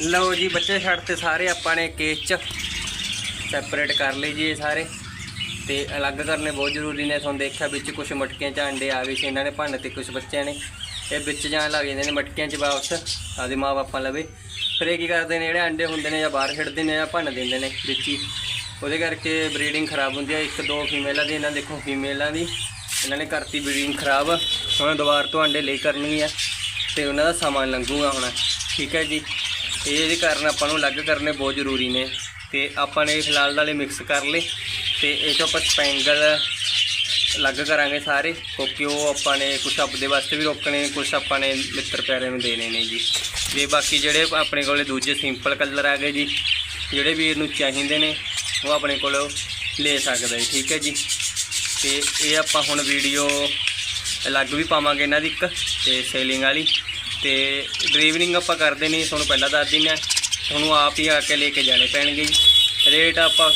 ਲਓ ਜੀ, ਬੱਚੇ ਛੱਡ ਤੇ ਸਾਰੇ ਆਪਾਂ ਨੇ ਕੇਸ ਚ ਸੈਪਰੇਟ ਕਰ ਲਈ ਜੀ ਇਹ ਸਾਰੇ। ਤੇ ਅਲੱਗ ਕਰਨੇ ਬਹੁਤ ਜ਼ਰੂਰੀ ਨੇ, ਤੁਹਾਨੂੰ ਦੇਖਿਆ ਵਿੱਚ ਕੁਝ ਮਟਕੀਆਂ ਚ ਅੰਡੇ ਆ ਗਏ ਸੀ, ਇਹਨਾਂ ਨੇ ਭੰਨ ਤੇ ਕੁਝ ਬੱਚਿਆਂ ਨੇ। ਇਹ ਵਿੱਚ ਜਾਣ ਲੱਗ ਜਾਂਦੇ ਨੇ ਮਟਕੀਆਂ ਚ ਵਾਪਸ ਆਦੇ ਮਾਂ ਬਾਪਾਂ ਲਵੇ। ਫਿਰ ਇਹ ਕੀ ਕਰਦੇ ਨੇ, ਜਿਹੜੇ ਅੰਡੇ ਹੁੰਦੇ ਨੇ ਜਾਂ ਬਾਹਰ ਖੇਡਦੇ ਨੇ ਜਾਂ ਭੰਨ ਦਿੰਦੇ ਨੇ ਵਿੱਚ ਹੀ। ਉਹਦੇ ਕਰਕੇ ਬਰੀਡਿੰਗ ਖਰਾਬ ਹੁੰਦੀ ਹੈ ਇੱਕ ਦੋ ਫੀਮੇਲਾਂ ਦੀ, ਇਹਨਾਂ ਦੇਖੋ ਫੀਮੇਲਾਂ ਦੀ। ਇਹਨਾਂ ਨੇ ਕਰਤੀ ਬਰੀਡਿੰਗ ਖਰਾਬ। ਹੁਣ ਦੁਬਾਰ ਤੋਂ ਅੰਡੇ ਲਈ ਕਰਨੀ ਹੈ ਤੇ ਉਹਨਾਂ ਦਾ ਸਮਾਂ ਲੰਘੂਗਾ ਹੁਣ। ਠੀਕ ਹੈ ਜੀ। ਇਹਦੇ ਕਾਰਨ ਆਪਾਂ ਨੂੰ ਅਲੱਗ ਕਰਨੇ ਬਹੁਤ ਜ਼ਰੂਰੀ ਨੇ ਤੇ ਆਪਾਂ ਨੇ ਫਿਲਹਾਲ ਨਾਲੇ ਮਿਕਸ ਕਰ ਲਏ ਤੇ ਇਹ ਤੋਂ ਆਪਾਂ ਸਪੈਂਗਲ ਅਲੱਗ ਕਰਾਂਗੇ ਸਾਰੇ, ਕਿਉਂਕਿ ਉਹ ਆਪਾਂ ਨੇ ਕੁਝ ਆਪਦੇ ਵਾਸਤੇ ਵੀ ਰੋਕਣੇ ਕੁਝ ਆਪਾਂ ਨੇ ਮਿੱਤਰ ਪਿਆਰੇ ਨੂੰ ਦੇਣੇ ਨੇ ਜੀ। ਤੇ ਬਾਕੀ ਜਿਹੜੇ ਆਪਣੇ ਕੋਲੇ ਦੂਜੇ ਸਿੰਪਲ ਕਲਰ ਆ ਗਏ ਜੀ, ਜਿਹੜੇ ਵੀਰ ਨੂੰ ਚਾਹੀਦੇ ਨੇ, ਉਹ ਆਪਣੇ ਕੋਲੋਂ ਲੈ ਸਕਦਾ ਜੀ, ਠੀਕ ਹੈ ਜੀ। ਤੇ ਇਹ ਆਪਾਂ ਹੁਣ ਵੀਡੀਓ ਅਲੱਗ ਵੀ ਪਾਵਾਂਗੇ ਇਹਨਾਂ ਦੀ ਇੱਕ, ਤੇ ਸੇਲਿੰਗ ਵਾਲੀ। ਤੇ ਡਿਲੀਵਰਿੰਗ ਆਪਾਂ ਕਰਦੇ ਨਹੀਂ ਤੁਹਾਨੂੰ ਪਹਿਲਾਂ ਦੱਸ ਦਿੰਦੇ ਤੁਹਾਨੂੰ ਆਪ ਹੀ ਆ ਕੇ ਲੈ ਕੇ ਜਾਣੇ ਪੈਣਗੇ। ਜੀ ਰੇਟ ਆਪਾਂ